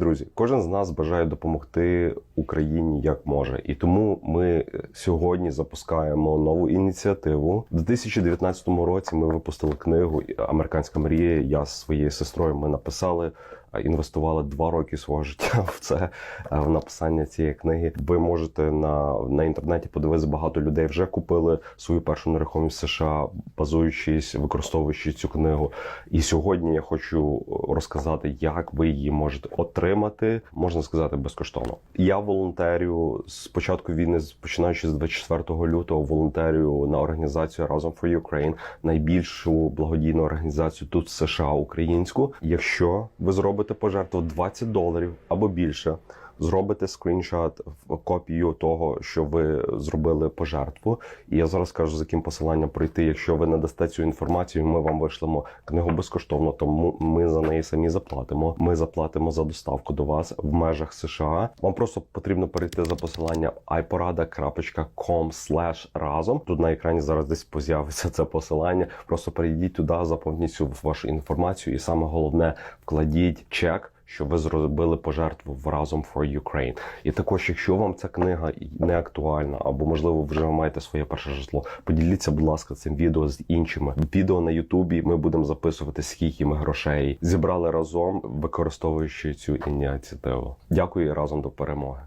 друзі, кожен з нас бажає допомогти Україні як може, і тому ми сьогодні запускаємо нову ініціативу. У 2019 році ми випустили книгу Американська мрія. Я з своєю сестрою ми написали. Е, Інвестували два роки свого життя в це е, в написання цієї книги. Ви можете на, на інтернеті подивитися, багато людей вже купили свою першу нерухомість в США, базуючись, використовуючи цю книгу. І сьогодні я хочу розказати, як ви її можете отримати, можна сказати, безкоштовно. Я волонтерю з початку війни, починаючи з 24 лютого, волонтерю на організацію Разом for Ukraine, найбільшу благодійну організацію тут в США українську. Якщо ви зробите пожертву 20 доларів або більше. Зробите скріншот копію того, що ви зробили пожертву. І я зараз кажу, за яким посиланням пройти. Якщо ви надасте цю інформацію, ми вам вишлемо книгу безкоштовно, тому ми за неї самі заплатимо. Ми заплатимо за доставку до вас в межах США. Вам просто потрібно перейти за посиланням iporada.com разом. Тут на екрані зараз десь поз'явиться це посилання. Просто перейдіть туди, заповніть цю вашу інформацію, і саме головне вкладіть чек. Що ви зробили пожертву в разом for Ukraine. І також, якщо вам ця книга не актуальна, або можливо вже маєте своє перше житло, поділіться, будь ласка, цим відео з іншими. Відео на Ютубі ми будемо записувати, скільки ми грошей зібрали разом, використовуючи цю ініціативу. Дякую і разом до перемоги.